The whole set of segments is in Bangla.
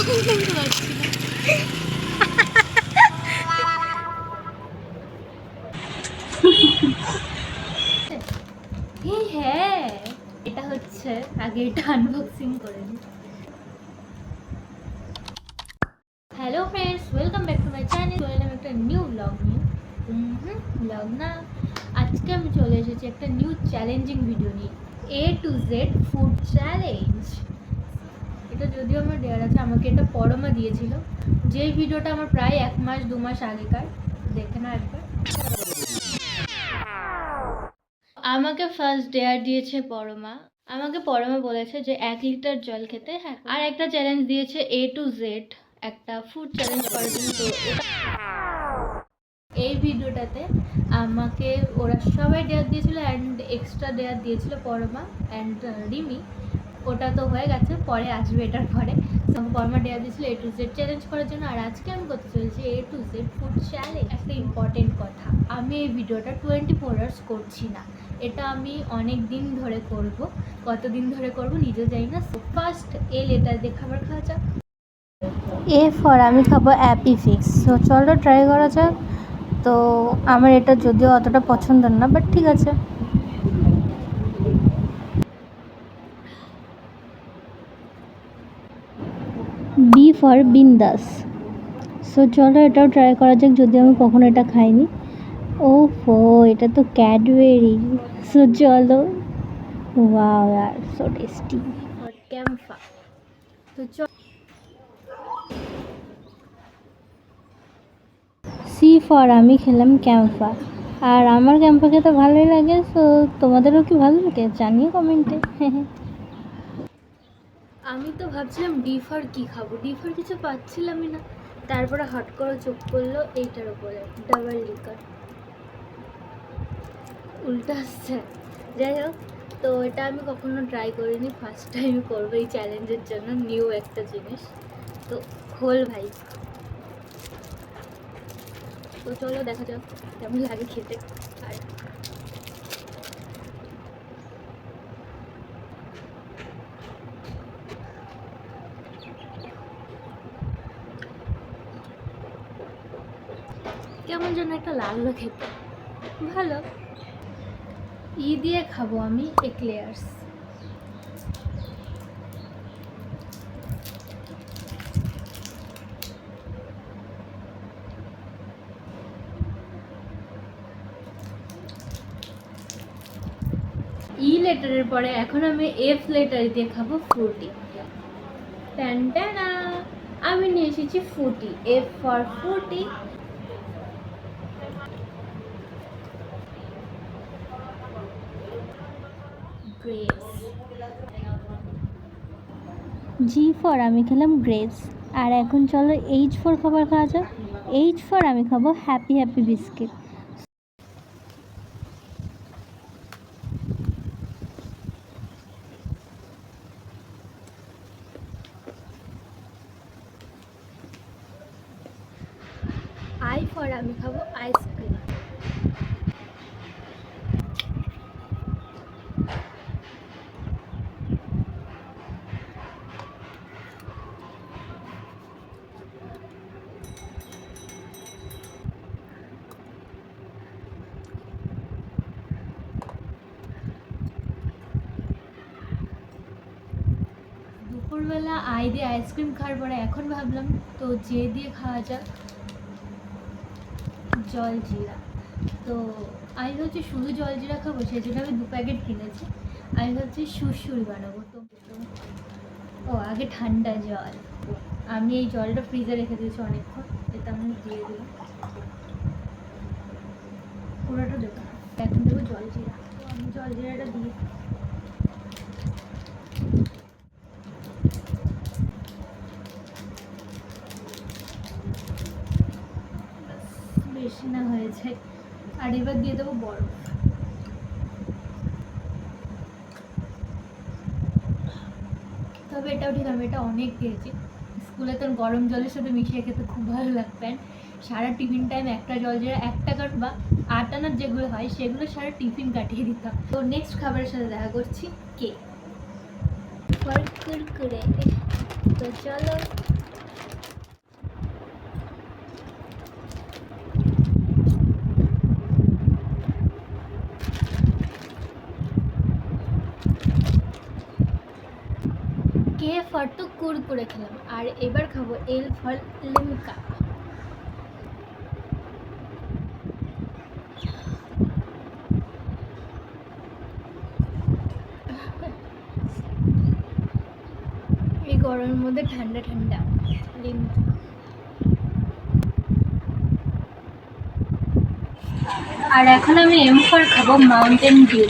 কতক্ষণ হ্যাঁ এটা হচ্ছে, আগে এটা আনবক্সিং করে নিই hello friends welcome back to my channel একটা নিউ ব্লগ নিয়ে। ব্লগ না। আজকে আমি চলে এসেছি একটা নিউ চ্যালেঞ্জিং ভিডিও নিয়ে। A to Z food challenge এটা যদিও আমার দেওয়ার আছে, আমাকে এটা পরমা দিয়েছিল। যে ভিডিওটা আমার প্রায় এক মাস, দু মাস আগেকার। দেখে না একবার। আমাকে ফার্স্ট ডেয়ার দিয়েছে পরমা। আমাকে পরমা বলেছে যে এক লিটার জল খেতে। হ্যাঁ আর একটা চ্যালেঞ্জ দিয়েছে এ টু জেড একটা ফুড চ্যালেঞ্জ করার জন্য। এই ভিডিওটাতে আমাকে ওরা সবাই ডেয়ার দিয়েছিল অ্যান্ড এক্সট্রা ডেয়ার দিয়েছিল পরমা অ্যান্ড রিমি। ওটা তো হয়ে গেছে, পরে আসবে এটার পরে তো পরমা ডেয়ার দিয়েছিল এ টু জেড চ্যালেঞ্জ করার জন্য, আর আজকে আমি করতে চলেছি A to Z food challenge একটা ইম্পর্টেন্ট কথা, আমি এই ভিডিওটা টোয়েন্টি ফোর আওয়ার্স করছি না। এটা আমি অনেক দিন ধরে করব, কতদিন ধরে করব নিজেও জানি না। ফার্স্ট এ লেটার দিয়ে খাবার খাওয়া যাক। এ ফর আমি খাব অ্যাপি ফিক্স তো চলো ট্রাই করা যাক। তো আমার এটা যদিও অতটা পছন্দ না বাট ঠিক আছে বি ফর বিন্দাস সো চলো এটাও ট্রাই করা যাক যদিও আমি কখনো এটা খাইনি। ও ফো এটা তো ক্যাডবেরি সো চলো। ওয়াও यार সো টেস্টি ক্যাম্পা তো চল সি ফর আমি খেলাম ক্যাম্পা আর আমার ক্যাম্পা খেতে ভালোই লাগে সো তোমাদেরও কি ভালো লাগে জানিও কমেন্টে। আমি তো ভাবছিলাম ডিফার কি খাব? ডিফার কিছু পাচ্ছিলামই না। তারপরে হট করে চোখ পড়ল এইটার উপরে, ডাবল লিকার। উল্টো আসছে। যাই হোক, তো এটা আমি কখনো ট্রাই করিনি। ফার্স্ট টাইম করব এই চ্যালেঞ্জের জন্য নিউ একটা জিনিস। তো খোল ভাই। তো চলো দেখা যাক, কেমন লাগে খেতে। আর কেমন যেন একটা লাগল খেতে। ভালো। ই দিয়ে খাব আমি এক্লেয়ার্স ই লেটারের পরে এখন আমি এফ লেটার দিয়ে খাব ফ্রুটি। ট্যান্টানা আমি নিয়ে এসেছি Frooti F for Frooti grapes G for আমি খেলাম গ্রেপস আর এখন চলো এইচ ফর খাবার খাওয়া যাক। এইচ ফর আমি খাব happy happy biscuit I for আমি খাব আইসক্রিম দুপুরবেলা আই দিয়ে আইসক্রিম খাওয়ার পরে এখন ভাবলাম, তো যে দিয়ে খাওয়া যাক। জল জিরা। তো আমি ভাবছি শুধু জল জিরা খাব, সেই জন্য আমি দু প্যাকেট কিনেছি। আমি ভাবছি সুরসুরি বানাবো। তো ও, আগে ঠান্ডা জল। আমি এই জলটা ফ্রিজে রেখে দিয়েছি অনেকক্ষণ। এটা আমি দিয়ে দিলাম। পুরোটা দেবো এখন দেবো জল জিরা। তো আমি জল জিরাটা দিয়ে বেশি না হয়েছে। আর এবার দিয়ে দেবো বরফ। তবে এটাও ঠিক আমি এটা অনেক দিয়েছি। স্কুলে তো গরম জলের সাথে মিশিয়ে খেতে খুব ভালো লাগতো সারা টিফিন টাইম একটা জল যেটা এক টাকার বা আট আনার যেগুলো হয়, সেগুলো সারা টিফিন কাটিয়ে দিতাম। তো নেক্সট খাবারের সাথে দেখা করছি কেক কুরকুরে তো চলো দুপুরে খেলাম। আর এবার খাব এল ফল লিমকা। এই গরমের মধ্যে ঠান্ডা ঠান্ডা লিমকা। আর এখন আমি এম ফর খাব মাউন্টেন ডিউ।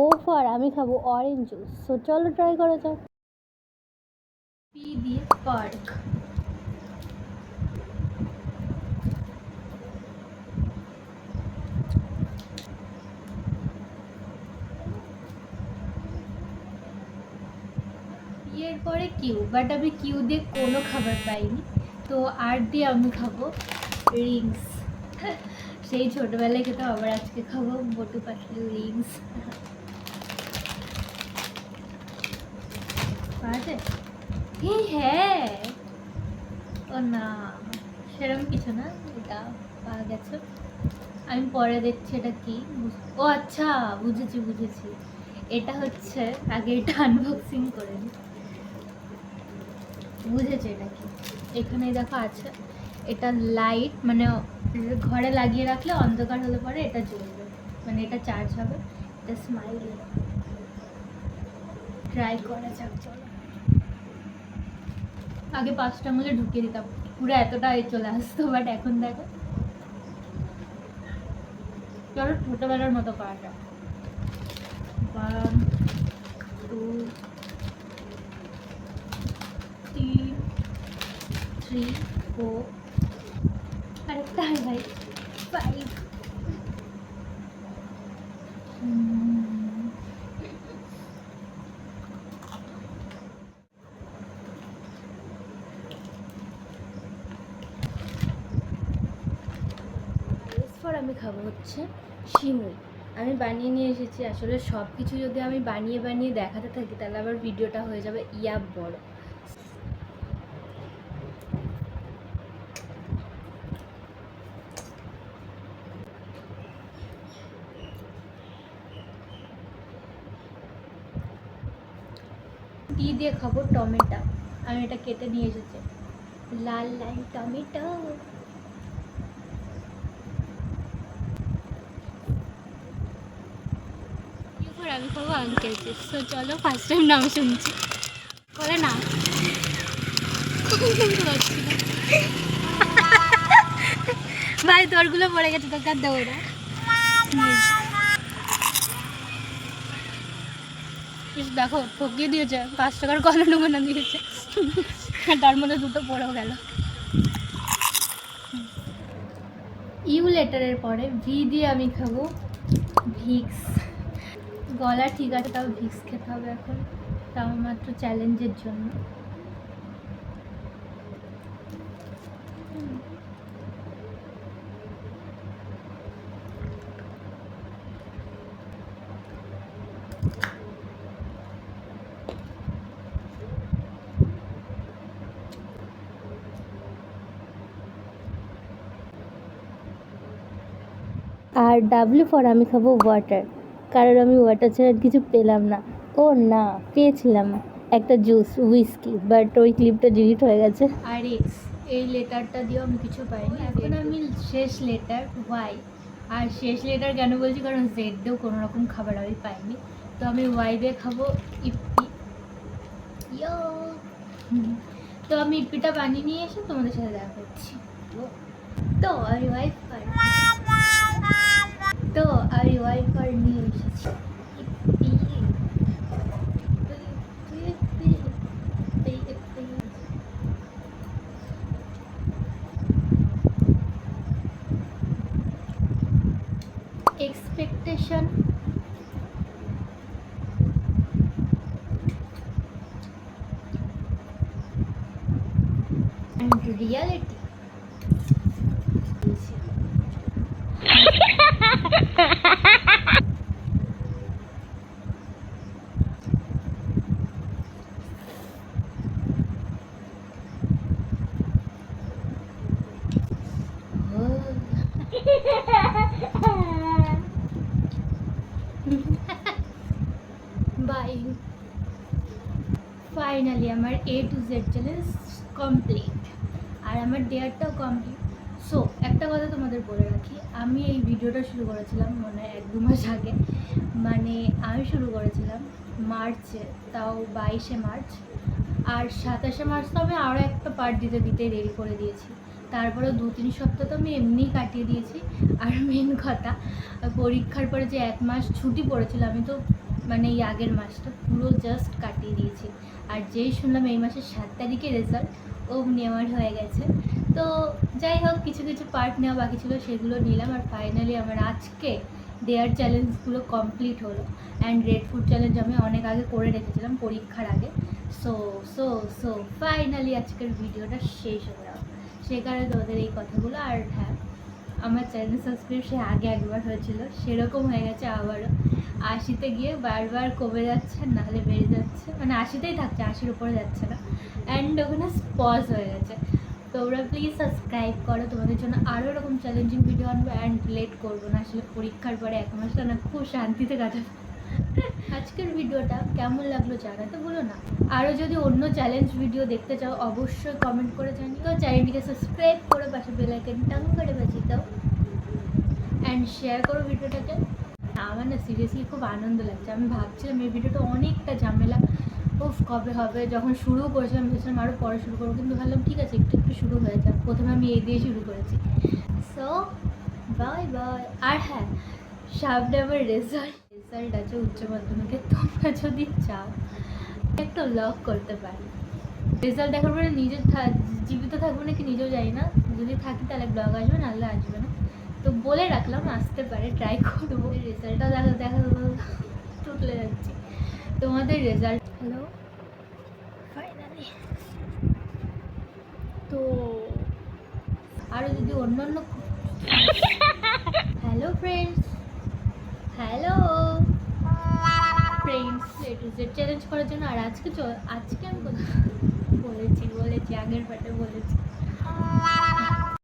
ও ফর আমি খাব অরেঞ্জ জুস সো চলো ট্রাই করা যাক। পি পার্ক পরে কিউ বাট আমি কিউ দিয়ে কোনো খাবার পাইনি। তো আর দিয়ে আমি খাব রিংস সেই ছোটবেলায় খেতাম, আবার আজকে খাব বটু পাখি রিংস এই হ্যাঁ। ও না, সেরকম কিছু না, এটা পাওয়া গেছে। আমি পরে দেখছি এটা কি। ও আচ্ছা বুঝেছি বুঝেছি। এটা হচ্ছে, আগে এটা আনবক্সিং করে। বুঝেছি এটা কি। এখানে দেখো আছে, এটা লাইট মানে ঘরে লাগিয়ে রাখলে অন্ধকার হলে পরে এটা জ্বলবে। মানে এটা চার্জ হবে। এটা স্মাইল ট্রাই করা যাক, চলো। আগে পাঁচটা মধ্যে ঢুকিয়ে দিতাম। পুরো এতটা চলে আসতো বাট এখন দেখো। চলো ছোটবেলার মতো যাক। ওয়ান, টু, থ্রি ফোর আরেকটা ভাই ফাইভ আমি খাব হচ্ছে শিমুই আমি বানিয়ে নিয়ে এসেছি। আসলে সব কিছু যদি আমি বানিয়ে বানিয়ে দেখাতে থাকি, তাহলে আবার ভিডিওটা হয়ে যাবে ইয়া বড়। টি দিয়ে খাব টমেটো। আমি এটা কেটে নিয়ে এসেছি। লাল লাল টমেটো। আমি আঙ্কেল চিপস তো চলো ফার্স্ট টাইম নাম শুনছি। করে না। ভাই, তোরগুলো পড়ে গেছে, তোকে আর দেবো দেখো, ঠকিয়ে দিয়েছে। পাঁচ টাকার কলা নমুনা দিয়েছে। তার মধ্যে দুটো পড়েও গেল। ইউ লেটারের পরে ভি দিয়ে আমি খাব ভিক্স। গলা ঠিক আছে, তাও ভিক্স খেতে হবে এখন। তাও মাত্র চ্যালেঞ্জের জন্য। আর ডাব্লিউ ফর আমি খাব ওয়াটার কারণ আমি ওয়াটার ছাড়া কিছু পেলাম না। ও না, পেয়েছিলাম একটা জুস উইস্কি বাট ওই ক্লিপটা ডিলিট হয়ে গেছে। আর এক্স এই লেটারটা দিয়েও আমি কিছু পাইনি। এখন আমি শেষ লেটার ওয়াই আর শেষ লেটার কেন বলছি? কারণ জেড দিয়েও কোনো রকম খাবার আমি পাইনি। তো আমি ওয়াই দিয়ে খাব ইপি তো আমি ইপিটা বানিয়ে নিয়ে এসে তোমাদের সাথে দেখা করছি। তো আমি ওয়াই ফার तो अरे वाई कर expectation and reality by finally আমার A to Z challenge complete আর আমার ডেয়ারটাও কমপ্লিট সো একটা কথা তোমাদের বলে রাখি, আমি এই ভিডিওটা শুরু করেছিলাম মনে এক দু মাস আগে। মানে আমি শুরু করেছিলাম মার্চে, তাও বাইশে মার্চ। আর সাতাশে মার্চ তো আমি আরও একটা পার্ট দিতে দিতে রেডি করে দিয়েছি। তারপরে দু, তিন সপ্তাহ তো আমি এমনিই কাটিয়ে দিয়েছি। আর মেন কথা, পরীক্ষার পরে যে এক মাস ছুটি পড়েছিল, আমি তো মানে এই আগের মাসটা পুরো জাস্ট কাটিয়ে দিয়েছি। আর যেই শুনলাম এই মাসের সাত তারিখে রেজাল্ট অমনি আমার হয়ে গেছে। তো যাই হোক, কিছু কিছু পার্ট নেওয়া বাকি ছিল, সেগুলো নিলাম। আর ফাইনালি আমার আজকে দেয়ার চ্যালেঞ্জগুলো কমপ্লিট হলো। অ্যান্ড রেড ফুড চ্যালেঞ্জ আমি অনেক আগে করে রেখেছিলাম পরীক্ষার আগে। সো সো সো ফাইনালি আজকের ভিডিওটা শেষ হয়ে সেই কারণে তোমাদের এই কথাগুলো, আর হ্যাঁ আমার চ্যানেল সাবস্ক্রাইব সে আগে একবার হয়েছিল, সেরকম হয়ে গেছে আবারও। আশিতে গিয়ে বারবার কমে যাচ্ছে, নাহলে বেড়ে যাচ্ছে মানে আশিতেই থাকছে, আশির উপরে যাচ্ছে না। অ্যান্ড ওখানে পজ হয়ে গেছে। তোমরা প্লিজ সাবস্ক্রাইব করো, তোমাদের জন্য আরও এরকম চ্যালেঞ্জিং ভিডিও আনব অ্যান্ড লেট করব না, আসলে পরীক্ষার পরে এক মাসটা না, খুব শান্তিতে কাটাবো। আজকের ভিডিওটা কেমন লাগল জানাতে বলো না। আরও যদি অন্য চ্যালেঞ্জ ভিডিও দেখতে চাও, অবশ্যই কমেন্ট করে জানিও। চ্যানেলটিকে সাবস্ক্রাইব করে পাশে বেলাইকেন টাং করে বাজিয়ে দাও। অ্যান্ড শেয়ার করো ভিডিওটাকে। আমার না সিরিয়াসলি খুব আনন্দ লাগছে। আমি ভাবছিলাম এই ভিডিওটা অনেকটা ঝামেলা। উফ, কবে হবে? যখন শুরু করেছিলাম, ভেবেছিলাম আরও পরে শুরু করব। কিন্তু ভাবলাম, ঠিক আছে, একটু একটু শুরু হয়ে যাক। প্রথমে আমি এই দিয়ে শুরু করেছি। সো বাই বাই আর হ্যাঁ সামনে আমার রেজাল্ট রেজাল্ট আছে উচ্চ মাধ্যমিকে তোমরা যদি চাও একটা লক করতে পারি। রেজাল্ট দেখার পরে নিজে জীবিত থাকব নাকি নিজেও জানি না। যদি থাকি তাহলে ব্লগ আসবে নাহলে আসবে না। তো বলে রাখলাম আসতে পারে ট্রাই করব। রেজাল্টটা দেখা দেখা টুটলে যাচ্ছি। তোমাদের রেজাল্ট হ্যালো ফাইনালি তো আরও যদি অন্য অন্য hello friends hello. Friends A to Z challenge করার জন্য আর আজকে আজকে আমি বলেছি বলেছি, আগের পাটে বলেছি।